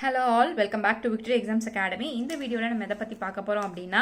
Hello all welcome back to victory exams academy இந்த வீடியோவில் நம்ம எதை பற்றி பார்க்க போகிறோம் அப்படின்னா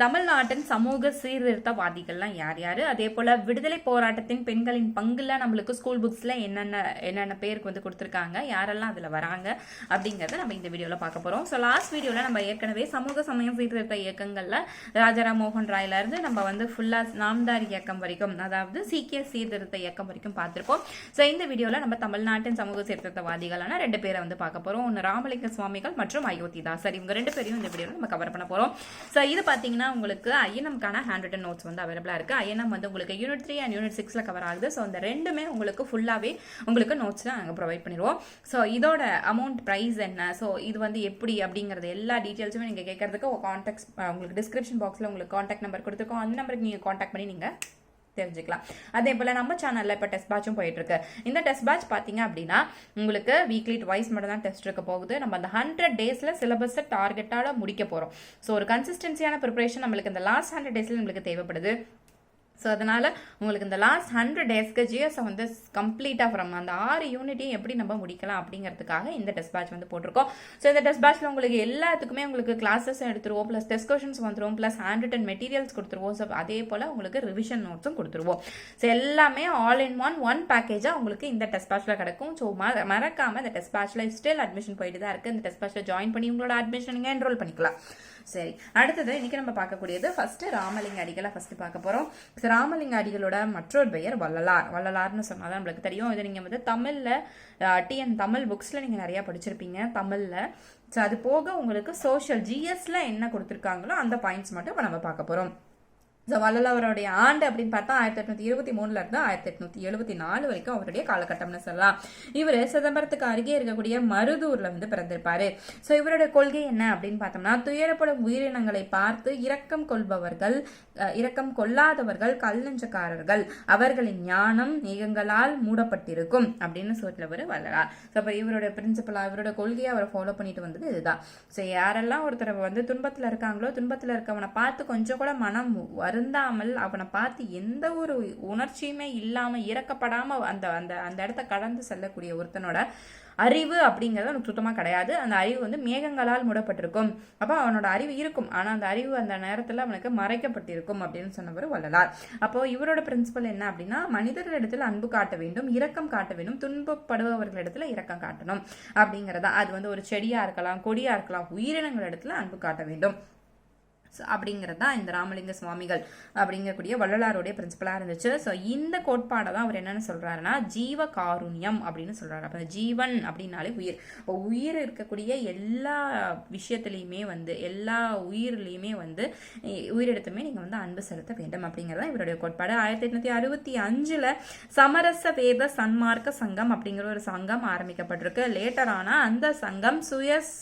தமிழ்நாட்டின் சமூக சீர்திருத்தவாதிகள்லாம் யார் யார்? அதே போல் விடுதலை போராட்டத்தின் பெண்களின் பங்குல நம்மளுக்கு ஸ்கூல் புக்ஸில் என்னென்ன என்னென்ன பேருக்கு வந்து கொடுத்துருக்காங்க? யாரெல்லாம் அதில் வராங்க? அப்படிங்கிறத நம்ம இந்த வீடியோவில் பார்க்க போகிறோம் ஸோ லாஸ்ட் வீடியோவில் நம்ம ஏற்கனவே சமூக சமயம் சீர்திருத்த இயக்கங்களில் ராஜாராம் மோகன் ராயிலேருந்து நம்ம வந்து ஃபுல்லாக நாம்தார் இயக்கம் வரைக்கும் அதாவது சீக்கிய சீர்திருத்த இயக்கம் வரைக்கும் பார்த்துருப்போம். ஸோ இந்த வீடியோவில் நம்ம தமிழ்நாட்டின் சமூக சீர்திருத்தவாதிகளான ரெண்டு பேரை வந்து பார்க்க போகிறோம் ஒன்று ராமலிங்க சுவாமிகள் மற்றும் அயோத்திதாசர் இவங்க ரெண்டு பேரையும் இந்த வீடியோவில் நம்ம கவர் பண்ண போகிறோம் ஸோ இது பார்த்தீங்கன்னா உங்களுக்கு ஐஎன்எம்கான ஹேண்ட் ரிட்டன் நோட்ஸ் வந்து அவைலபிளாக இருக்குது ஐஎன்எம் வந்து உங்களுக்கு யூனிட் த்ரீ அண்ட் யூனிட் சிக்ஸில் கவர் ஆகுது. ஸோ அந்த ரெண்டுமே உங்களுக்கு ஃபுல்லாகவே உங்களுக்கு நோட்ஸ் நாங்கள் ப்ரொவைட் பண்ணிடுவோம். ஸோ இதோட அமௌண்ட் ப்ரைஸ் என்ன? ஸோ இது வந்து எப்படி அப்படிங்கிறது எல்லா டீட்டெயில்ஸுமே நீங்கள் கேட்கறதுக்கு கான்டாக்ட் உங்களுக்கு டிஸ்கிரிப்ஷன் பாக்ஸில் உங்களுக்கு காண்டாக்ட் நம்பர் கொடுத்துருக்கோம். அந்த நம்பருக்கு நீங்கள் காண்டாக்ட் பண்ணி நீங்கள் தெரிஞ்சுக்கலாம். அதே போல் நம்ம சேனலில் இப்போ டெஸ்ட் பேட்சும் போயிட்டுருக்கு. இந்த டெஸ்ட் பேட்ச் பார்த்தீங்க அப்படின்னா உங்களுக்கு வீக்லி ட்வைஸ் மட்டும் தான் டெஸ்ட் இருக்க போகுது. நம்ம அந்த ஹண்ட்ரட் டேஸில் சிலபஸை டார்கெட்டால முடிக்க போகிறோம் ஸோ ஒரு கன்சிஸ்டன்சியான ப்ரிப்பரேஷன் நம்மளுக்கு இந்த லாஸ்ட் ஹண்ட்ரட் டேஸில் நம்மளுக்கு தேவைப்படுது. ஸோ அதனால் உங்களுக்கு இந்த லாஸ்ட் ஹண்ட்ரட் டேஸ்க்கு ஜிஎஸ்ஸை வந்து கம்ப்ளீட்டாக ஃப்ரம் அந்த ஆறு யூனிட்டையும் எப்படி நம்ம முடிக்கலாம் அப்படிங்கிறதுக்காக இந்த டெஸ்ட் பேட்ச் வந்து போட்டிருக்கோம். ஸோ இந்த டெஸ்ட் பேட்ச்சில் உங்களுக்கு எல்லாத்துக்குமே உங்களுக்கு கிளாஸஸ் எடுத்துருவோம் ப்ளஸ் டெஸ்ட் கொஷன்ஸ் வந்துடுவோம் ப்ளஸ் ஹேண்ட் ரிட்டன் மெட்டீரியல்ஸ் கொடுத்துருவோம். ஸோ அதே போல் உங்களுக்கு ரிவிஷன் நோட்ஸும் கொடுத்துருவோம். ஸோ எல்லாமே ஆல் இன் ஒன் ஒன் பேக்கேஜாக உங்களுக்கு இந்த டெஸ்ட் பேட்ச்சில் கிடைக்கும். ஸோ மறக்காமல் இந்த டெஸ்ட் பேட்ச்சில் ஸ்டில் அட்மிஷன் போயிட்டு தான் இருக்குது இந்த டெஸ்ட் பேட்ச்சில் ஜாயின் பண்ணி உங்களோட அட்மிஷன் நீங்கள் என்ரோல் பண்ணிக்கலாம். சரி அடுத்தது இன்னைக்கு நம்ம பார்க்கக்கூடியது ஃபர்ஸ்ட் ராமலிங்க அடிகளை ஃபர்ஸ்ட் பார்க்க போறோம். ராமலிங்க அடிகளோட மற்றொரு பெயர் வள்ளலார். வள்ளலார்னு சொன்னால் தான் நம்மளுக்கு தெரியும். இது நீங்க வந்து தமிழ்ல டிஎன் தமிழ் புக்ஸ்ல நீங்க நிறைய படிச்சிருப்பீங்க தமிழ்ல. ஸோ அது போக உங்களுக்கு சோஷியல் ஜிஎஸ்ல என்ன கொடுத்துருக்காங்களோ அந்த பாயிண்ட்ஸ் மட்டும் நம்ம பார்க்க போறோம். ஸோ வள்ளலாவருடைய ஆண்டு அப்படின்னு பார்த்தா ஆயிரத்தி எட்நூத்தி இருபத்தி மூணுல இருந்து ஆயிரத்தி எட்நூத்தி எழுபத்தி நாலு வரைக்கும் அவருடைய காலகட்டம்னு சொல்லலாம். இவர் சிதம்பரத்துக்கு அருகே இருக்கக்கூடிய மருதூர்ல வந்து பிறந்திருப்பாரு. ஸோ இவருடைய கொள்கை என்ன அப்படின்னு பார்த்தோம்னா துயரப்படும் உயிரினங்களை பார்த்து இரக்கம் கொள்பவர்கள் இரக்கம் கொள்ளாதவர்கள் கல் நெஞ்சக்காரர்கள். அவர்களின் ஞானம் மேகங்களால் மூடப்பட்டிருக்கும் அப்படின்னு சொல்றவர் வள்ளலார் ஸோ அப்போ இவருடைய பிரின்சிபலா இவரோட கொள்கையை அவர் ஃபாலோ பண்ணிட்டு வந்தது இதுதான். ஸோ யாரெல்லாம் ஒருத்தர் வந்து துன்பத்தில் இருக்காங்களோ துன்பத்தில் இருக்கவனை பார்த்து கொஞ்சம் கூட மனம் வரு வருந்தாமல் அவனை பார்த்து எந்த ஒரு உணர்ச்சியுமே இல்லாமல் இறக்கப்படாமல் அந்த அந்த அந்த இடத்த கடந்து செல்லக்கூடிய ஒருத்தனோட அறிவு அப்படிங்கிறது அவனுக்கு சுத்தமாக கிடையாது. அந்த அறிவு வந்து மேகங்களால் மூடப்பட்டிருக்கும். அப்போ அவனோட அறிவு இருக்கும். ஆனால் அந்த அறிவு அந்த நேரத்தில் அவனுக்கு மறைக்கப்பட்டிருக்கும் அப்படின்னு சொன்னவர் வள்ளலார். அப்போ இவரோட பிரின்சிபல் என்ன அப்படின்னா மனிதர்களிடத்தில் அன்பு காட்ட வேண்டும் இரக்கம் காட்ட வேண்டும் துன்பப்படுபவர்களிடத்தில் இரக்கம் காட்டணும் அப்படிங்கிறதா. அது வந்து ஒரு செடியாக இருக்கலாம் கொடியாக இருக்கலாம் உயிரினங்களிடத்தில் அன்பு காட்ட வேண்டும். அப்படிங்கிறது தான் இந்த ராமலிங்க சுவாமிகள் அப்படிங்கக்கூடிய வள்ளலாருடைய பிரின்சிபலாக இருந்துச்சு. ஸோ இந்த கோட்பாடை தான் அவர் என்னென்னு சொல்கிறாருன்னா ஜீவ காருண்யம் அப்படின்னு சொல்கிறாரு அப்போ ஜீவன் அப்படின்னாலே உயிர். இப்போ உயிர் இருக்கக்கூடிய எல்லா விஷயத்துலையுமே வந்து எல்லா உயிர்லையுமே வந்து உயிரிடத்துமே நீங்கள் வந்து அன்பு செலுத்த வேண்டும் அப்படிங்கிறது தான் இவருடைய கோட்பாடு. ஆயிரத்தி எட்நூற்றி அறுபத்தி அஞ்சில் சமரச வேத சன்மார்க்க சங்கம் அப்படிங்கிற ஒரு சங்கம் ஆரம்பிக்கப்பட்டிருக்கு. லேட்டர் ஆனால் அந்த சங்கம் சுயஸ்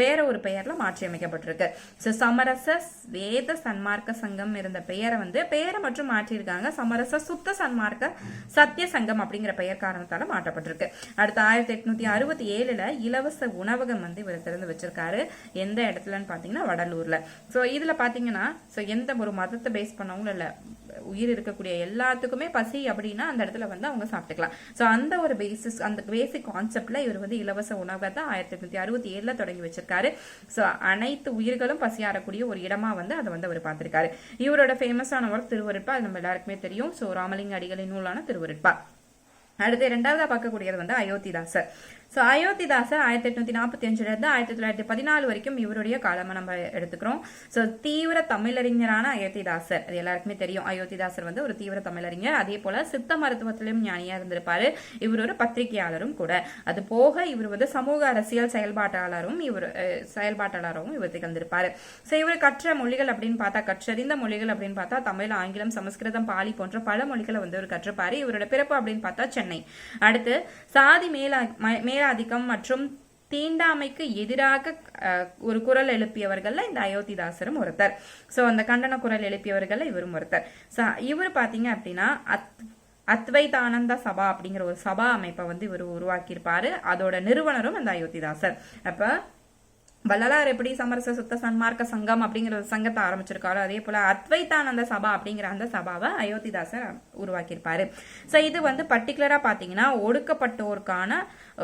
வேற ஒரு பெயர்ல மாற்றி அமைக்கப்பட்டிருக்கு ஸோ சமரச வேத சன்மார்க்க சங்கம் இருந்த பெயரை வந்து பெயரை மற்றும் மாற்றியிருக்காங்க. சமரச சுத்த சன்மார்க்க சத்திய சங்கம் அப்படிங்கிற பெயர் காரணத்தால மாற்றப்பட்டிருக்கு. அடுத்து ஆயிரத்தி எட்நூத்தி அறுபத்தி ஏழுல இலவச உணவகம் வந்து இவர் திறந்து வச்சிருக்காரு. எந்த இடத்துலன்னு பாத்தீங்கன்னா வடலூர்ல. ஸோ இதுல பாத்தீங்கன்னா ஸோ எந்த ஒரு மதத்தை பேஸ் பண்ணவங்களும் இல்ல. உயிர் இருக்கக்கூடிய எல்லாத்துக்குமே பசி அப்படின்னா அந்த இடத்துல வந்து அவங்க சாப்பிட்டுக்கலாம். ஸோ அந்த ஒரு பேசிஸ் அந்த பேசிக் கான்செப்ட்ல இவர் வந்து இலவச உணவகத்தை ஆயிரத்தி எட்நூத்தி அறுபத்தி ஏழுல தொடங்கி வச்சிருக்காரு. ஸோ அனைத்து உயிர்களும் பசியாரக்கூடிய ஒரு இடமா வந்து அதை வந்து அவர் பார்த்திருக்காரு. இவரோட ஃபேமஸான ஒர்க் திருவருட்பா அது நம்ம எல்லாருக்குமே தெரியும். ஸோ ராமலிங்க அடிகளின் நூலான திருவருட்பா. அடுத்து இரண்டாவதா பார்க்கக்கூடியது வந்து அயோத்திதாசர். ஸோ அயோத்திதாசர் ஆயிரத்தி எட்நூத்தி நாற்பத்தி அஞ்சுல இருந்து ஆயிரத்தி தொள்ளாயிரத்தி பதினாலு வரைக்கும் இவருடைய காலமா நம்ம எடுத்துக்கிறோம். ஸோ தீவிர தமிழறிஞரான அயோத்திதாசர் அது எல்லாருக்குமே தெரியும். அயோத்திதாசர் வந்து ஒரு தீவிர தமிழறிஞர். அதே போல சித்த மருத்துவத்திலும் ஞானியா இருந்திருப்பாரு. இவர் ஒரு பத்திரிகையாளரும் கூட. அது போக இவர் வந்து சமூக அரசியல் செயல்பாட்டாளரும் இவர் செயல்பாட்டாளராகவும் செயல்பாட்டாளரும் இவர் திகழ்ந்திருப்பாரு. ஸோ இவர் கற்ற மொழிகள் அப்படின்னு பார்த்தா கற்றறிந்த மொழிகள் அப்படின்னு பார்த்தா தமிழ் ஆங்கிலம் சமஸ்கிருதம் பாலி போன்ற பல மொழிகளை வந்து இவர் கற்றுப்பாரு. இவரோட பிறப்பு அப்படின்னு பார்த்தா சென்னை. அடுத்து சாதி மேலா ம- அதிகம் மற்றும் தீண்டாமைக்கு எதிராக அஹ், ஒரு குரல் எழுப்பியவர்கள்ல இந்த அயோத்திதாசரும் ஒருத்தர். ஸோ அந்த கண்டன குரல் எழுப்பியவர்களில் இவரும் ஒருத்தர். ஸோ இவர் பார்த்தீங்க அப்படின்னா அத் அத்வைதானந்த சபா அப்படிங்கிற ஒரு சபா அமைப்பை வந்து இவர் உருவாக்கியிருப்பாரு. அதோட நிறுவனரும் அந்த அயோத்திதாசர். அப்ப வள்ளலார் எப்படி சமரச சுத்த சன்மார்க்க சங்கம் அப்படிங்கிற ஒரு சங்கத்தை ஆரம்பிச்சிருக்காரோ அதே போல அத்வைதானந்த சபா அப்படிங்கிற அந்த சபாவை அயோத்திதாசர் உருவாக்கியிருப்பாரு. ஸோ இது வந்து பர்டிகுலரா பாத்தீங்கன்னா ஒடுக்கப்பட்டோருக்கான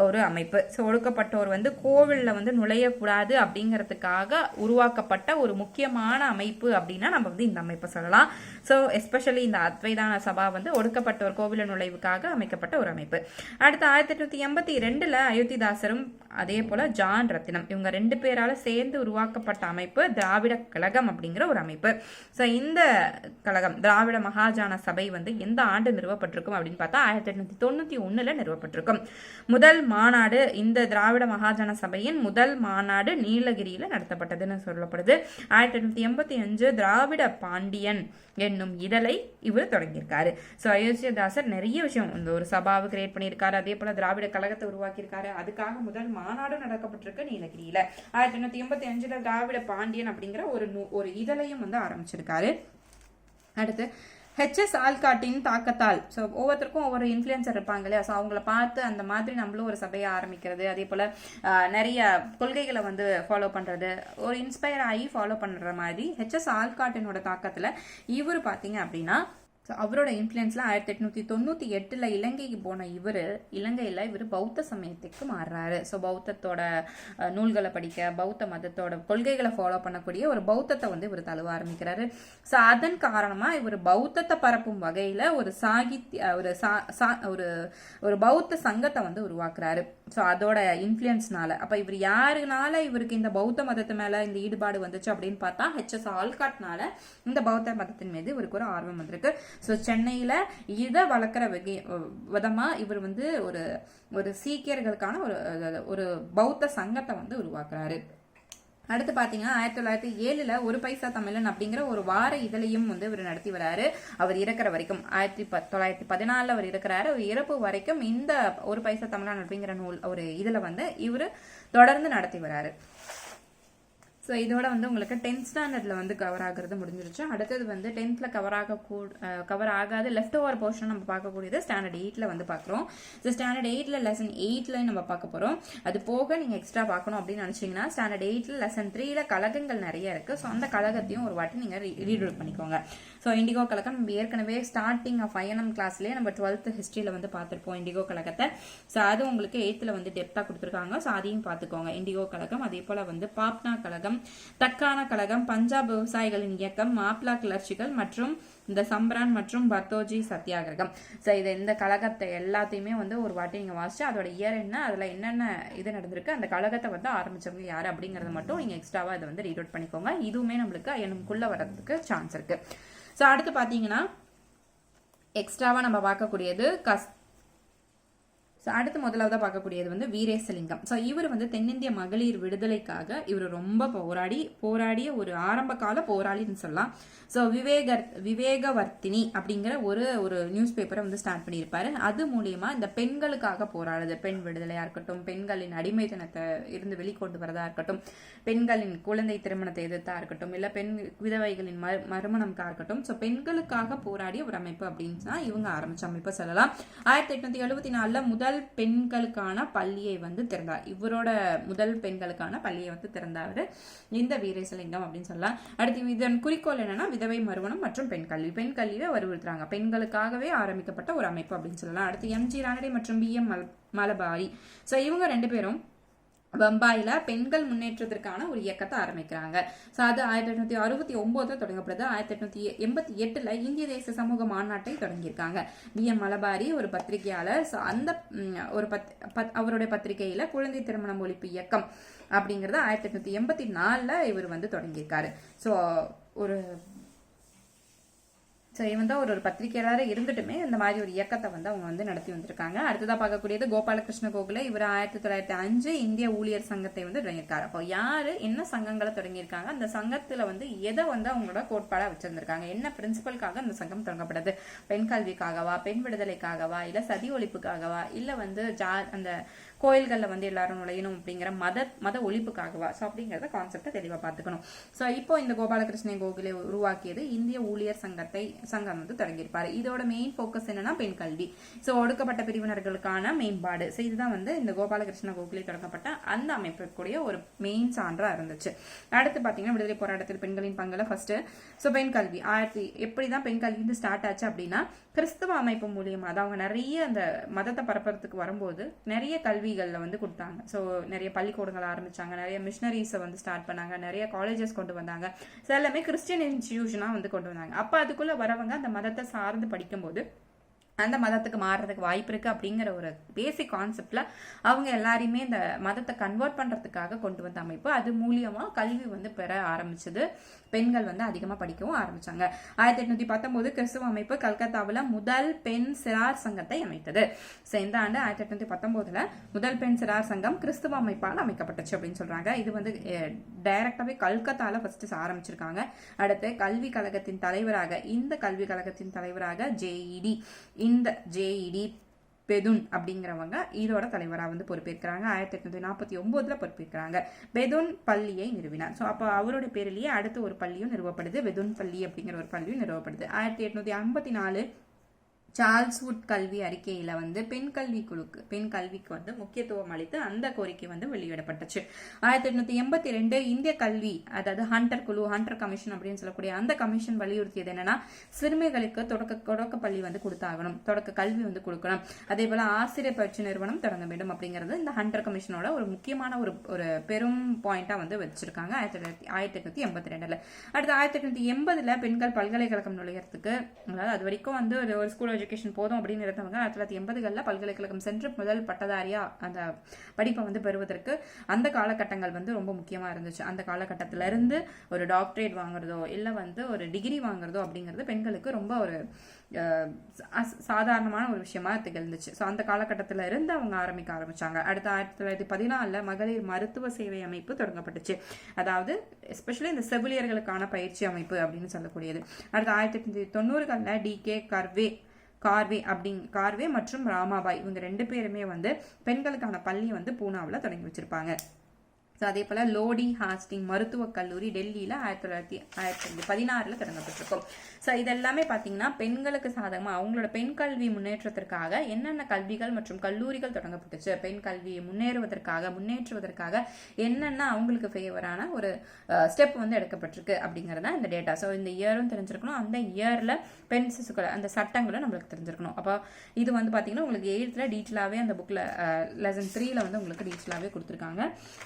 ஒரு அமைப்பு. ஸோ ஒடுக்கப்பட்டோர் வந்து கோவிலில் வந்து நுழையக்கூடாது அப்படிங்கிறதுக்காக உருவாக்கப்பட்ட ஒரு முக்கியமான அமைப்பு அப்படின்னா நம்ம வந்து இந்த அமைப்பை சொல்லலாம். ஸோ எஸ்பெஷலி இந்த அத்வைதான சபா வந்து ஒடுக்கப்பட்ட ஒரு கோவில நுழைவுக்காக அமைக்கப்பட்ட ஒரு அமைப்பு. அடுத்து ஆயிரத்தி எட்நூத்தி எண்பத்தி ரெண்டுல அயோத்திதாசரும் அதே போல ஜான் ரத்தினம். இவங்க ரெண்டு பேரால சேர்ந்து உருவாக்கப்பட்ட அமைப்பு திராவிட கழகம் அப்படிங்கிற ஒரு அமைப்பு. ஸோ இந்த கழகம் திராவிட மகாஜான சபை வந்து எந்த ஆண்டு நிறுவப்பட்டிருக்கும் அப்படின்னு பார்த்தா ஆயிரத்தி எட்நூத்தி தொண்ணூத்தி ஒண்ணுல நிறுவப்பட்டிருக்கும். முதல் மாநாடு இந்த திராவிட மகாஜன சபையின் முதல் மாநாடு நீலகிரியில நடத்தப்பட்டதுன்னு சொல்லப்படுது. ஆயிரத்தி எட்நூத்தி எண்பத்தி அஞ்சு திராவிட பாண்டியன் என்னும் இதழை இவர் தொடங்கியிருக்காரு. ஸோ அயோத்தியதாசர் நிறைய விஷயம் இந்த ஒரு சபாவை கிரியேட் பண்ணியிருக்காரு. அதே போல திராவிட கழகத்தை உருவாக்கியிருக்காரு. அதுக்காக முதல் மாநாடு நடக்கப்பட்டிருக்கு நீலகிரியில. ஆயிரத்தி எண்ணூத்தி எண்பத்தி அஞ்சுல திராவிட பாண்டியன் அப்படிங்கிற ஒரு நூ- ஒரு இதழையும் வந்து ஆரம்பிச்சிருக்காரு. அடுத்து ஹெச்எஸ் ஆல்காட்டின் தாக்கத்தால். ஸோ ஒவ்வொருத்தருக்கும் ஒவ்வொரு இன்ஃப்ளூயன்சர் இருப்பாங்க இல்லையா ஸோ அவங்கள பார்த்து அந்த மாதிரி நம்மளும் ஒரு சபையை ஆரம்பிக்கிறது. அதே போல் நிறைய கொள்கைகளை வந்து ஃபாலோ பண்ணுறது ஒரு இன்ஸ்பயர் ஆகி ஃபாலோ பண்ணுற மாதிரி ஹெச்எஸ் ஆல்காட்டினோட தாக்கத்தில் இவர் பார்த்தீங்க அப்படின்னா ஸோ அவரோட இன்ஃப்ளூயன்ஸில் ஆயிரத்தி எட்நூத்தி தொண்ணூத்தி எட்டுல இலங்கைக்கு போன இவர் இலங்கையில இவர் பௌத்த சமயத்துக்கு மாறுறாரு. ஸோ பௌத்தத்தோட நூல்களை படிக்க பௌத்த மதத்தோட கொள்கைகளை ஃபாலோ பண்ணக்கூடிய ஒரு பௌத்தத்தை வந்து இவர் தழுவ ஆரம்பிக்கிறாரு. ஸோ அதன் காரணமா இவர் பௌத்தத்தை பரப்பும் வகையில ஒரு சாகித்ய ஒரு சா- சா- ஒரு ஒரு பௌத்த சங்கத்தை வந்து உருவாக்குறாரு. ஸோ அதோட இன்ஃப்ளூயன்ஸ்னால அப்போ இவர் யாருனால இவருக்கு இந்த பௌத்த மதத்து மேல இந்த ஈடுபாடு வந்துச்சு அப்படின்னு பார்த்தா ஹெச்எஸ் ஆல்காட்னால இந்த பௌத்த மதத்தின் மீது இவருக்கு ஒரு ஆர்வம் வந்திருக்கு. ஸோ சென்னையில் இதை வளர்க்குற வகை விதமாக இவர் வந்து ஒரு ஒரு சீக்கியர்களுக்கான ஒரு ஒரு பௌத்த சங்கத்தை வந்து உருவாக்குறாரு. அடுத்து பார்த்தீங்கன்னா ஆயிரத்தி தொள்ளாயிரத்தி ஏழில் ஒரு பைசா தமிழன் அப்படிங்கிற ஒரு வார இதழையும் வந்து இவர் நடத்தி வராரு. அவர் இறக்குற வரைக்கும் ஆயிரத்தி ப- தொள்ளாயிரத்தி பதினாலில் அவர் இருக்கிறாரு அவர் இறப்பு வரைக்கும் இந்த ஒரு பைசா தமிழன் அப்படிங்கிற நூல் ஒரு இதில் வந்து இவர் தொடர்ந்து நடத்தி வராரு. ஸோ இதோட வந்து உங்களுக்கு டென்த் ஸ்டாண்டர்டில் வந்து கவர் ஆகிறது முடிஞ்சிருச்சு. அடுத்தது வந்து டென்த்தில் கவர் ஆக கவர் ஆகாது லெஃப்ட் ஓவர் போர்ஷன் நம்ம பார்க்கக்கூடியது ஸ்டாண்டர்ட் எயிட்டில் வந்து பார்க்குறோம். ஸோ ஸ்டாண்டர்ட் எயிட்டில் லெசன் எயிட்ல நம்ம பார்க்க போகிறோம் அது போக நீங்கள் எக்ஸ்ட்ரா பார்க்கணும் அப்படின்னு நினைச்சீங்கன்னா ஸ்டாண்டர்ட் எயிட்டில் லெசன் த்ரீல கழகங்கள் நிறைய இருக்குது ஸோ அந்த கழகத்தையும் ஒரு வாட்டி நீங்கள் ரீட் அவுட் பண்ணிக்கோங்க. ஸோ இண்டிகோ கழகம் நம்ம ஏற்கனவே ஸ்டார்டிங் ஆஃப் ஐஎன்எம் கிளாஸ்லேயே நம்ம டுவெல்த் ஹிஸ்ட்ரியில் வந்து பார்த்துருப்போம் இண்டிகோ கழகத்தை ஸோ அது உங்களுக்கு எயித்தில் வந்து டெப்த்தாக கொடுத்துருக்காங்க. ஸோ அதையும் பார்த்துக்கோங்க. இண்டிகோ கழகம் அதே போல் வந்து பாப்னா கழகம் தக்கான கழகம் பஞ்சாப் விவசாயிகளின் இயக்கம் மாப்ளா கிளர்ச்சிகள் மற்றும் இந்த சம்பரான் மற்றும் பர்தோஜி சத்தியாகிரகம். ஸோ இது இந்த கழகத்தை எல்லாத்தையுமே வந்து ஒரு வாட்டி நீங்கள் வாசிச்சு அதோட இயர் என்ன அதில் என்னென்ன இது நடந்திருக்கு அந்த கழகத்தை வந்து ஆரம்பித்தவங்க யார் அப்படிங்கறத மட்டும் நீங்கள் எக்ஸ்ட்ராவாக இதை வந்து ரீட் அவுட் பண்ணிக்கோங்க. இதுவுமே நம்மளுக்கு எனக்குள்ள வரதுக்கு சான்ஸ் இருக்குது ஸோ அடுத்து பார்த்தீங்கன்னா எக்ஸ்ட்ராவாக நம்ம பார்க்கக்கூடியது கஸ் ஸோ அடுத்து முதலாவதாக பார்க்கக்கூடியது வந்து வீரேசலிங்கம். ஸோ இவர் வந்து தென்னிந்திய மகளிர் விடுதலைக்காக இவர் ரொம்ப போராடி போராடிய ஒரு ஆரம்ப கால போராளின்னு சொல்லலாம். ஸோ விவேக விவேகவர்த்தினி அப்படிங்கிற ஒரு ஒரு நியூஸ் பேப்பரை வந்து ஸ்டார்ட் பண்ணியிருப்பாரு. அது மூலியமா இந்த பெண்களுக்காக போராடுது பெண் விடுதலையாக இருக்கட்டும் பெண்களின் அடிமைத்தனத்தை இருந்து வெளிக்கொண்டு வரதா இருக்கட்டும் பெண்களின் குழந்தை திருமணத்தை எதிர்த்தா இருக்கட்டும் இல்லை பெண் விதவைகளின் மறு மறுமணம்கா இருக்கட்டும். ஸோ பெண்களுக்காக போராடிய ஒரு அமைப்பு அப்படின்னு தான் இவங்க ஆரம்பிச்ச அமைப்பை சொல்லலாம். ஆயிரத்தி எட்நூத்தி எழுபத்தி நாலில் முதல் முதல் பெண்களுக்கான பள்ளியை வந்து திறந்தார். இவரோட முதல் பெண்களுக்கான பள்ளியை வந்து திறந்தார் இந்த வீரேசலிங்கம் அப்படின்னு சொல்லலாம். அடுத்து இதன் குறிக்கோள் என்னன்னா விதவை மறுவனம் மற்றும் பெண் கல்வி. பெண் கல்வியை வலியுறுத்துறாங்க பெண்களுக்காகவே ஆரம்பிக்கப்பட்ட ஒரு அமைப்பு அப்படின்னு சொல்லலாம். அடுத்து எம்ஜி ரானடே மற்றும் பி எம் மலபாரி. ஸோ இவங்க ரெண்டு பேரும் பம்பாயில் பெண்கள் முன்னேற்றத்திற்கான ஒரு இயக்கத்தை ஆரம்பிக்கிறாங்க. ஸோ அது ஆயிரத்தி எட்நூத்தி அறுபத்தி ஒம்போதில் தொடங்கப்படுது. ஆயிரத்தி எட்நூத்தி எண்பத்தி எட்டில் இந்திய தேச சமூக மாநாட்டை தொடங்கியிருக்காங்க. B M. மலபாரி ஒரு பத்திரிகையாளர். ஸோ அந்த ஒரு பத் பத்- அவருடைய பத்திரிகையில் குழந்தை திருமணம் ஒழிப்பு இயக்கம் அப்படிங்கிறது ஆயிரத்தி எட்நூத்தி எண்பத்தி நாலில் இவர் வந்து தொடங்கியிருக்காரு. ஸோ ஒரு ஸோ இவன் தான் ஒரு ஒரு பத்திரிகையாளராக இருந்துட்டுமே இந்த மாதிரி ஒரு இயக்கத்தை வந்து அவங்க வந்து நடத்தி வந்திருக்காங்க. அடுத்ததாக பார்க்கக்கூடியது கோபாலகிருஷ்ண கோகுலே. இவர் ஆயிரத்தி தொள்ளாயிரத்தி அஞ்சு இந்திய ஊழியர் சங்கத்தை வந்து தொடங்கியிருக்காரு. அப்போ யார் என்ன சங்கங்களை தொடங்கியிருக்காங்க அந்த சங்கத்தில் வந்து எதை வந்து அவங்களோட கோட்பாடாக வச்சிருந்திருக்காங்க? என்ன பிரின்சிபலுக்காக அந்த சங்கம் தொடங்கப்படுது? பெண் கல்விக்காகவா பெண் விடுதலைக்காகவா இல்லை சதி ஒழிப்புக்காகவா இல்லை வந்து ஜா அந்த கோயில்களில் வந்து எல்லாரும் நுழையணும் அப்படிங்கிற மத மத ஒழிப்புக்காகவா? ஸோ அப்படிங்கிறத கான்செப்டை தெளிவாக பார்த்துக்கணும். ஸோ இப்போ இந்த கோபாலகிருஷ்ணன் கோகுலே உருவாக்கியது இந்திய ஊழியர் சங்கத்தை சங்கம் வந்து தொடங்கியிருப்பார். இதோட மெயின் ஃபோக்கஸ் என்னன்னா பெண் கல்வி. ஸோ ஒடுக்கப்பட்ட பிரிவினர்களுக்கான மேம்பாடு. ஸோ இதுதான் வந்து இந்த கோபாலகிருஷ்ண கோகுலே தொடங்கப்பட்ட அந்த அமைப்புக்குரிய ஒரு மெயின் சான்றாக இருந்துச்சு. அடுத்து பார்த்தீங்கன்னா விடுதலை போராட்டத்தில் பெண்களின் பங்குல ஃபர்ஸ்ட் ஸோ பெண் கல்வி. ஆயிரத்தி எப்படி தான் பெண் கல்வி வந்து ஸ்டார்ட் ஆச்சு அப்படின்னா கிறிஸ்தவ அமைப்பு மூலியமாக தான். அவங்க நிறைய அந்த மதத்தை பரப்புறதுக்கு வரும்போது நிறைய கல்வி கல்விகளில் வந்து கொடுத்தாங்க. ஸோ நிறைய பள்ளிக்கூடங்கள் ஆரம்பிச்சாங்க. நிறைய மிஷினரிஸை வந்து ஸ்டார்ட் பண்ணாங்க. நிறைய காலேஜஸ் கொண்டு வந்தாங்க. ஸோ எல்லாமே கிறிஸ்டியன் இன்ஸ்டியூஷனாக வந்து கொண்டு வந்தாங்க. அப்போ அதுக்குள்ளே வரவங்க அந்த மதத்தை சார்ந்து படிக்கும்போது அந்த மதத்துக்கு மாறுறதுக்கு வாய்ப்பு இருக்குது அப்படிங்கிற ஒரு பேசிக் கான்செப்டில் அவங்க எல்லாரையுமே இந்த மதத்தை கன்வெர்ட் பண்ணுறதுக்காக கொண்டு வந்த அமைப்பு. அது மூலியமாக கல்வி வந்து பெற ஆரம்பிச்சது. பெண்கள் வந்து அதிகமாக படிக்கவும் ஆரம்பிச்சாங்க. ஆயிரத்தி எட்நூத்தி பத்தொம்போது கிறிஸ்துவ அமைப்பு கல்கத்தாவில் முதல் பெண் சிறார் சங்கத்தை அமைத்தது. ஸோ இந்த ஆண்டு ஆயிரத்தி எட்நூத்தி பத்தொம்போதில் முதல் பெண் சிறார் சங்கம் கிறிஸ்துவ அமைப்பால் அமைக்கப்பட்டுச்சு அப்படின்னு சொல்கிறாங்க இது வந்து டைரக்டாகவே கல்கத்தாவில் ஃபர்ஸ்ட் ஆரம்பிச்சிருக்காங்க. அடுத்து கல்வி கழகத்தின் தலைவராக இந்த கல்வி கழகத்தின் தலைவராக ஜேஇடி இந்த ஜேஇடி பெதுன் அப்படிங்கிறவங்க இதோட தலைவராக வந்து பொறுப்பேற்கிறாங்க. ஆயிரத்தி எட்நூத்தி நாற்பத்தி ஒன்பதுல பொறுப்பேற்கிறாங்க. பெதுன் பள்ளியை நிறுவினார். ஸோ அப்போ அவருடைய பேரிலேயே அடுத்து ஒரு பள்ளியும் நிறுவப்படுது. பெதுன் பள்ளி அப்படிங்கிற ஒரு பள்ளியும் நிறுவப்படுது. ஆயிரத்தி எட்நூத்தி ஐம்பத்தி நாலு சார்ல்ஸ்வுட் கல்வி அறிக்கையில் வந்து பெண் கல்வி குழுக்கு பெண் கல்விக்கு வந்து முக்கியத்துவம் அளித்து அந்த கோரிக்கை வந்து வெளியிடப்பட்டுச்சு. ஆயிரத்தி எட்நூத்தி எண்பத்தி ரெண்டு இந்திய கல்வி அதாவது ஹண்டர் குழு ஹண்டர் கமிஷன் அப்படின்னு சொல்லக்கூடிய அந்த கமிஷன் வலியுறுத்தியது என்னன்னா சிறுமிகளுக்கு தொடக்க தொடக்க பள்ளி வந்து கொடுத்தாகணும் தொடக்க கல்வி வந்து கொடுக்கணும். அதே போல ஆசிரியர் பயிற்சி நிறுவனம் தொடங்க வேண்டும் அப்படிங்கிறது இந்த ஹண்டர் கமிஷனோட ஒரு முக்கியமான ஒரு ஒரு பெரும் பாயிண்டா வந்து வச்சிருக்காங்க ஆயிரத்தி தொள்ளாயிரத்தி ஆயிரத்தி எட்நூத்தி எண்பத்தி ரெண்டுல. அடுத்து ஆயிரத்தி எட்நூத்தி எண்பதுல பெண்கள் பல்கலைக்கழகம் நுழையறதுக்கு அதாவது அது வரைக்கும் வந்து ஒரு ஒரு ஸ்கூல் எஜுகேஷன் போதும் அப்படின்னு இருந்தவங்க ஆயிரத்தி தொள்ளாயிரத்தி எண்பதுகளில் பல்கலைக்கழகம் சென்று முதல் பட்டதாரியா அந்த படிப்பை வந்து பெறுவதற்கு அந்த காலகட்டங்கள் வந்து ரொம்ப முக்கியமாக இருந்துச்சு. அந்த காலகட்டத்தில இருந்து ஒரு டாக்டரேட் வாங்குறதோ இல்லை வந்து ஒரு டிகிரி வாங்குறதோ அப்படிங்கிறது பெண்களுக்கு ரொம்ப ஒரு சாதாரணமான ஒரு விஷயமா திகழ்ந்துச்சு. ஸோ அந்த காலகட்டத்தில் இருந்து அவங்க ஆரம்பிக்க ஆரம்பித்தாங்க அடுத்து ஆயிரத்தி தொள்ளாயிரத்தி பதினாலில் மகளிர் மருத்துவ சேவை அமைப்பு தொடங்கப்பட்டுச்சு. அதாவது எஸ்பெஷலி இந்த செவிலியர்களுக்கான பயிற்சி அமைப்பு அப்படின்னு சொல்லக்கூடியது. அடுத்து ஆயிரத்தி தொண்ணூறுகளில் டி கே கர்வே கார்வே அப்படிங் கார்வே மற்றும் ராமாபாய் இவங்க ரெண்டு பேருமே வந்து பெண்களுக்கான பள்ளி வந்து பூனாவில் தொடங்கி வச்சிருப்பாங்க. ஸோ அதே போல் லோடி ஹாஸ்டிங் மருத்துவக் கல்லூரி டெல்லியில் ஆயிரத்தி தொள்ளாயிரத்தி ஆயிரத்தி தொள்ளாயிரத்தி பதினாறில் தொடங்கப்பட்டிருக்கும். ஸோ இதெல்லாமே பார்த்தீங்கன்னா பெண்களுக்கு சாதகமாக அவங்களோட பெண் கல்வி முன்னேற்றத்திற்காக என்னென்ன கல்விகள் மற்றும் கல்லூரிகள் தொடங்கப்பட்டுச்சு? பெண் கல்வியை முன்னேறுவதற்காக முன்னேற்றுவதற்காக என்னென்ன அவங்களுக்கு ஃபேவரான ஒரு ஸ்டெப் வந்து எடுக்கப்பட்டிருக்கு அப்படிங்கிறது தான் இந்த டேட்டா ஸோ இந்த இயரும் தெரிஞ்சிருக்கணும். அந்த இயரில் பெண் சிசுக்களை அந்த சட்டங்களும் நம்மளுக்கு தெரிஞ்சிருக்கணும். அப்போ இது வந்து பார்த்தீங்கன்னா உங்களுக்கு எயித்தில் டீட்டெயிலாகவே அந்த புக்கில் லெசன் த்ரீயில் வந்து உங்களுக்கு டீட்டெயிலாகவே கொடுத்துருக்காங்க.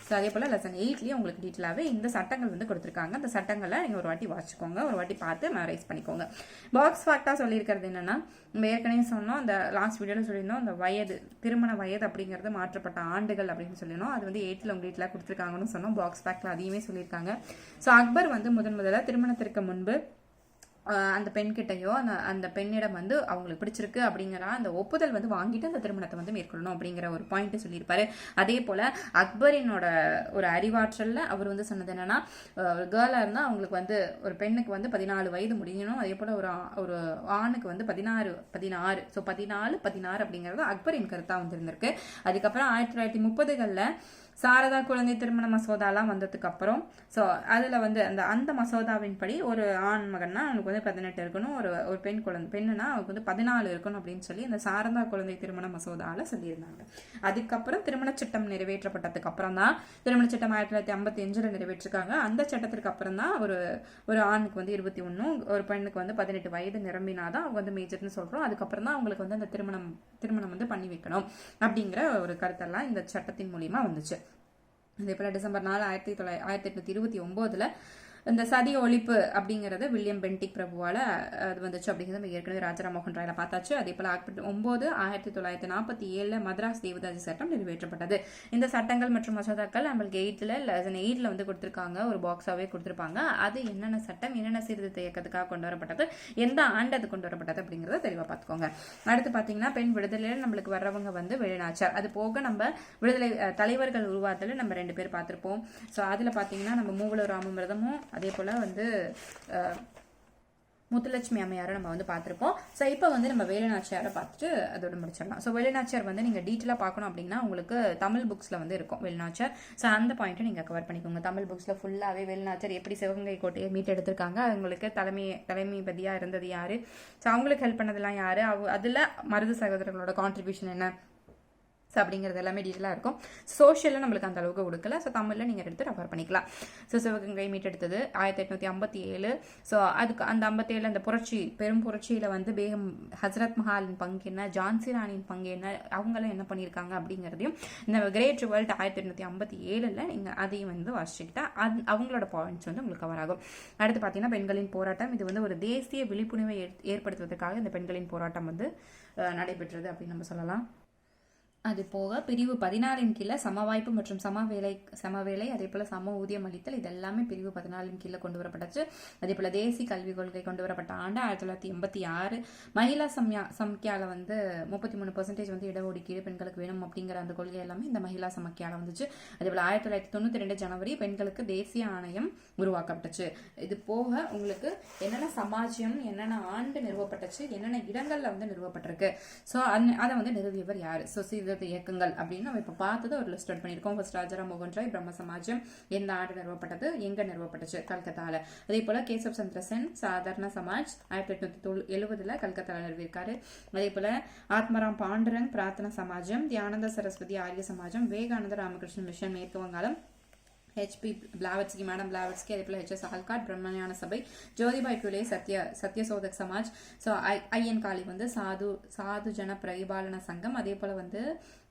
ஸோ அதே போல் லெசன் எயிட்லேயே உங்களுக்கு டீட்டெயிலாகவே இந்த சட்டங்கள் வந்து கொடுத்துருக்காங்க. அந்த சட்டங்களை நீங்கள் ஒரு வாட்டி வாசிக்கோங்க ஒரு வாட்டி பார்த்து மெமரைஸ் பண்ணிக்கோங்க. பாக்ஸ் ஃபேக்டாக சொல்லியிருக்கிறது என்னென்னா நம்ம ஏற்கனவே சொன்னோம் அந்த லாஸ்ட் வீடியோவில் சொல்லியிருந்தோம் அந்த வயது திருமண வயது அப்படிங்கிறது மாற்றப்பட்ட ஆண்டுகள் அப்படின்னு சொல்லியிருந்தோம். அது வந்து எயிட்டில் உங்கள் வீட்டில் கொடுத்துருக்காங்கன்னு சொன்னோம். பாக்ஸ் ஃபேக்டில் அதையுமே சொல்லியிருக்காங்க. ஸோ அக்பர் வந்து முதன் முதல்ல திருமணத்திற்கு முன்பு அந்த பெண்கிட்டயோ அந்த அந்த பெண்ணிடம் வந்து அவங்களுக்கு பிடிச்சிருக்கு அப்படிங்கிற அந்த ஒப்புதல் வந்து வாங்கிட்டு அந்த திருமணத்தை வந்து மேற்கொள்ளணும் அப்படிங்கிற ஒரு பாயிண்ட் சொல்லியிருப்பாரு. அதே போல அக்பரினோட ஒரு அறிவாற்றல்ல அவர் வந்து சொன்னது என்னன்னா ஒரு கேர்ளாக இருந்தால் அவங்களுக்கு வந்து ஒரு பெண்ணுக்கு வந்து பதினாலு வயது முடியணும். அதே போல ஒரு ஆ- ஒரு ஆணுக்கு வந்து பதினாறு பதினாறு. ஸோ பதினாலு பதினாறு அப்படிங்கிறது அக்பரின் கருத்தாக வந்திருந்திருக்கு. அதுக்கப்புறம் ஆயிரத்தி தொள்ளாயிரத்தி முப்பதுகளில் சாரதா குழந்தை திருமண மசோதாலாம் வந்ததுக்கு அப்புறம் ஸோ அதில் வந்து அந்த அந்த மசோதாவின் படி ஒரு ஆண் மகன்னா அவனுக்கு வந்து பதினெட்டு இருக்கணும் ஒரு ஒரு பெண் குழந்தை பெண்ணுனா அவனுக்கு வந்து பதினாலு இருக்கணும் அப்படின்னு சொல்லி இந்த சாரதா குழந்தை திருமண மசோதாவில் சொல்லியிருந்தாங்க. அதுக்கப்புறம் திருமண சட்டம் நிறைவேற்றப்பட்டதுக்கு அப்புறம் தான் திருமண சட்டம் ஆயிரத்தி தொள்ளாயிரத்தி ஐம்பத்தி அஞ்சில் நிறைவேற்றிருக்காங்க. அந்த சட்டத்திற்கு அப்புறம் தான் ஒரு ஒரு ஆணுக்கு வந்து இருபத்தி ஒன்றும் ஒரு பெண்ணுக்கு வந்து பதினெட்டு வயது நிரம்பினாதான் அவங்க வந்து மேஜர்னு சொல்கிறோம் அதுக்கப்புறம் தான் அவங்களுக்கு வந்து அந்த திருமணம் திருமணம் வந்து பண்ணி வைக்கணும் அப்படிங்கிற ஒரு கருத்தெல்லாம் இந்த சட்டத்தின் மூலியமாக வந்துச்சு. அதே போல் டிசம்பர் நாலு ஆயிரத்தி தொள்ளாயிரத்தி ஆயிரத்தி எட்நூத்தி இருபத்தி ஒன்பதுல இந்த சதி ஒழிப்பு அப்படிங்கிறது வில்லியம் பென்டிக் பிரபுவால அது வந்துச்சு அப்படிங்கிறது நம்ம ஏற்கனவே ராஜாராம் மோகன் ராயில பார்த்தாச்சு. அதே போல ஆக்ட் ஒன்பது ஆயிரத்தி தொள்ளாயிரத்தி நாற்பத்தி ஏழுல மதராஸ் தேவதாசி சட்டம் நிறைவேற்றப்பட்டது. இந்த சட்டங்கள் மற்றும் மசோதாக்கள் நம்மளுக்கு எயிட்ல லெசன் எயிட்ல வந்து கொடுத்துருக்காங்க. ஒரு பாக்ஸாவே கொடுத்துருப்பாங்க. அது என்னென்ன சட்டம் என்னென்ன சீர்திருத்த இயக்கத்துக்காக கொண்டு வரப்பட்டது எந்த ஆண்டு அது கொண்டு வரப்பட்டது அப்படிங்கறத தெளிவா பார்த்துக்கோங்க. அடுத்து பாத்தீங்கன்னா பெண் விடுதலையில நம்மளுக்கு வர்றவங்க வந்து வெளிநாச்சார் அது போக நம்ம விடுதலை தலைவர்கள் உருவாத்துல நம்ம ரெண்டு பேர் பார்த்திருப்போம். ஸோ அதில் பார்த்தீங்கன்னா நம்ம மூவலூர் ராமமிரதமும் அதே போல் வந்து முத்துலட்சுமி அம்மையாரை நம்ம வந்து பார்த்துருப்போம். ஸோ இப்போ வந்து நம்ம வேலுநாச்சியாரை பார்த்துட்டு அதோட முடிச்சிடலாம். ஸோ வேலுநாச்சியார் வந்து நீங்கள் டீட்டெயிலாக பார்க்கணும் அப்படின்னா உங்களுக்கு தமிழ் புக்ஸில் வந்து இருக்கும் வேலுநாச்சியார் ஸோ அந்த பாயிண்ட்டை நீங்கள் கவர் பண்ணிக்கோங்க. தமிழ் புக்ஸில் ஃபுல்லாகவே வேலுநாச்சியார் எப்படி சிவகங்கை கோட்டையை மீட் எடுத்திருக்காங்க அவங்களுக்கு தலைமை தலைமைபதியாக இருந்தது யார்? ஸோ அவங்களுக்கு ஹெல்ப் பண்ணதெல்லாம் யார்? அவ அதில் மருது சகோதரர்களோட கான்ட்ரிபியூஷன் என்ன? ஸோ அப்படிங்கிறது எல்லாமே டீட்டெயிலாக இருக்கும். சோஷியலில் நம்மளுக்கு அந்த அளவுக்கு கொடுக்கல. ஸோ தமிழில் நீங்கள் எடுத்து ரெஃபர் பண்ணிக்கலாம். ஸோ சிவகங்கை மீட் எடுத்தது ஆயிரத்தி எட்நூற்றி ஐம்பத்தி ஏழு ஸோ அதுக்கு அந்த ஐம்பத்தேழு அந்த புரட்சி பெரும் புரட்சியில் வந்து பேகம் ஹசரத் மஹாலின் பங்கு என்ன ஜான்சி ராணியின் பங்கு என்ன அவங்களாம் என்ன பண்ணியிருக்காங்க அப்படிங்கிறதையும் இந்த கிரேட் ரிவல்ட் ஆயிரத்தி எட்நூற்றி ஐம்பத்தி ஏழில் நீங்கள் அதையும் வந்து வாசிச்சுக்கிட்டா அது அவங்களோட பாயிண்ட்ஸ் வந்து உங்களுக்கு கவர் ஆகும். அடுத்து பார்த்தீங்கன்னா பெண்களின் போராட்டம். இது வந்து ஒரு தேசிய விழிப்புணர்வை ஏற்- ஏற்படுத்துவதற்காக இந்த பெண்களின் போராட்டம் வந்து நடைபெற்றது அப்படின்னு நம்ம சொல்லலாம். அது போக பிரிவு பதினாலின் கீழே சம வாய்ப்பு மற்றும் சம வேலை சம வேலை அதே போல சம ஊதியம் அளித்தல் இது எல்லாமே பிரிவு பதினாலின் கீழே கொண்டு வரப்பட்டுச்சு அதே போல தேசிய கல்விக் கொள்கை கொண்டு வரப்பட்ட ஆண்டு ஆயிரத்தி தொள்ளாயிரத்தி எண்பத்தி ஆறு மகிழா சம்யா சம்கியால வந்து முப்பத்தி மூணு பர்சன்டேஜ் வந்து இடஒதுக்கீடு பெண்களுக்கு வேணும் அப்படிங்கிற அந்த கொள்கை எல்லாமே இந்த மகிழா சமக்கியால வந்துச்சு. அதே போல ஆயிரத்தி தொள்ளாயிரத்தி தொண்ணூத்தி ரெண்டு ஜனவரி பெண்களுக்கு தேசிய ஆணையம் உருவாக்கப்பட்டுச்சு. இது போக உங்களுக்கு என்னென்ன சமாஜம் என்னென்ன ஆண்டு நிறுவப்பட்டுச்சு என்னென்ன இடங்கள்ல வந்து நிறுவப்பட்டிருக்கு? ஸோ அதை வந்து நிறுவியவர் யார்? ஸோ சீர்திருத்த இயக்கங்கள் அப்படின்னு நம்ம இப்போ பார்த்தது ஒரு லிஸ்ட் அவுட் பண்ணியிருக்கோம். ஃபர்ஸ்ட் ராஜாராம் மோகன் ராய் பிரம்ம சமாஜம் எந்த ஆண்டு நிறுவப்பட்டது எங்க நிறுவப்பட்டுச்சு கல்கத்தாவில் அதே போல கேசவ் சந்திர சென் சாதாரண சமாஜ் ஆயிரத்தி எட்நூத்தி தொழு எழுபதுல கல்கத்தாவில் நிறுவியிருக்காரு. அதே போல ஆத்மராம் பாண்டுரங் பிரார்த்தனா சமாஜம் தியானந்த சரஸ்வதி ஆரிய சமாஜம் விவேகானந்த ராமகிருஷ்ண மிஷன் மேற்கு வங்காளம் ஹெச்பி பிளாவட்ஸ்கி மேடம் பிளாவட்ஸ்கி அதே போல் ஹெச்எஸ் ஆல்காட் பிரம்மஞான சபை. ஜோதிபாய் புலே சத்ய சத்யசோதக் சமாஜ். ஸோ ஐ ஐயன் காளி வந்து சாது சாது ஜன பிரதிபாலன சங்கம். அதே போல் வந்து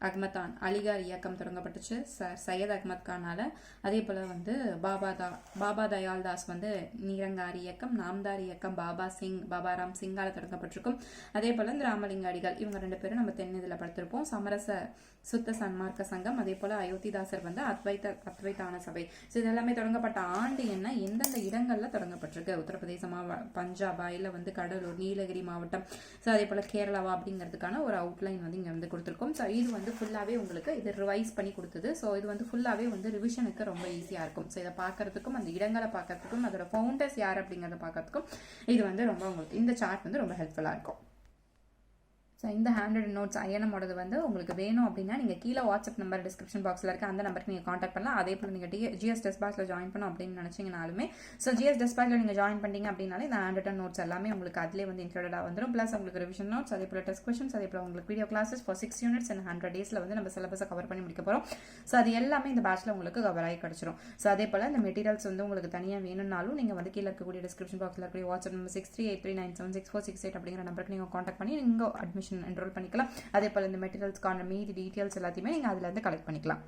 அகமதான் அலிகார் இயக்கம் தொடங்கப்பட்டுச்சு. ச சையத் அகமத் கானால அதே போல் வந்து பாபா தா பாபா தயால் தாஸ் வந்து நீரங்காரி இயக்கம் நாம்தார் இயக்கம் பாபா சிங் பாபாராம் சிங்கால தொடங்கப்பட்டிருக்கும். அதே போல் இந்த ராமலிங்க அடிகள் இவங்க ரெண்டு பேரும் நம்ம தென்னிதில் படுத்திருப்போம். சமரச சுத்த சன்மார்க்க சங்கம் அதே போல அயோத்திதாசர் வந்து அத்வைத அத்வைதான சபை. ஸோ இது எல்லாமே தொடங்கப்பட்ட ஆண்டு என்ன? எந்தெந்த இடங்கள்ல தொடங்கப்பட்டிருக்கு? உத்தரப்பிரதேசமா வ- பஞ்சாபா இல்ல வந்து கடலூர் நீலகிரி மாவட்டம். ஸோ அதே போல கேரளாவா அப்படிங்கிறதுக்கான ஒரு அவுட்லைன் வந்து இங்க வந்து கொடுத்துருக்கோம். ஸோ இது வந்து ஃபுல்லாகவே உங்களுக்கு இது ரிவைஸ் பண்ணி கொடுத்தது. ஸோ இது வந்து ஃபுல்லாகவே வந்து ரிவிஷனுக்கு ரொம்ப ஈஸியாக இருக்கும். ஸோ இதை பார்க்கறதுக்கும் அந்த இடங்களை பார்க்கறதுக்கும் அதோட ஃபவுண்டர்ஸ் யார் அப்படிங்கிறத பார்க்கறதுக்கும் இது வந்து ரொம்ப உங்களுக்கு இந்த சார்ட் வந்து ரொம்ப ஹெல்ப்ஃபுல்லாக இருக்கும். ஸோ இந்த ஹேண்ட்ரட் நோட்ஸ் ஐஎன்எம்மோடது வந்து உங்களுக்கு வேணும் அப்படின்னா நீங்கள் கீழே வாட்ஸ்அப் நம்பர் டிஸ்கிரிப்ஷன் பாக்ஸில் இருக்க அந்த நம்பருக்கு நீங்கள் காண்டாக்ட் பண்ணலாம். அதே போல் நீங்கள் டி ஜிஎஸ் டெஸ்பாஸில் ஜாயின் பண்ணோம் அப்படின்னு நினச்சிங்கனாலுமே ஸோ ஜிஎஸ் டெஸ்பாஸில் நீங்கள் ஜாயின் பண்ணிங்க அப்படின்னாலே இந்த ஹேண்ட்ரட் நோட்ஸ் எல்லாமே உங்களுக்கு அதிலே வந்து இன்க்ளூடடாக வந்துடும் ப்ளஸ் உங்களுக்கு ரிவிஷன் நோட்ஸ் அதே போல் டெஸ்ட் கொஷன்ஸ் அதே போல் உங்களுக்கு video classes for six units and hundred டேஸில் வந்து நம்ம சிலபஸை கவர் பண்ணி முடிக்க போகிறோம் ஸோ அது எல்லாமே இந்த பேட்சில் உங்களுக்கு கவர் ஆகி கிடச்சிரும். ஸோ அதே போல் இந்த மெட்டீரியல்ஸ் வந்து உங்களுக்கு தனியாக வேணும்னாலும் நீங்கள் வந்து கீழே இருக்கக்கூடிய டிஸ்கிரிப்ஷன் பாக்ஸில் இருக்கக்கூடிய WhatsApp number six three eight three nine seven six four six eight அப்படிங்கிற நம்பருக்கு நீங்கள் காண்டாக்ட் பண்ணி நீங்கள் அட்மிஷன் என்ரோல் பண்ணிக்கலாம். அதே போல் இந்த மெட்டீரியல்ஸ்க்கான மீதி டீட்டெயில்ஸ் எல்லாத்தையுமே நீங்கள் அதில் இருந்து கலெக்ட் பண்ணிக்கலாம்.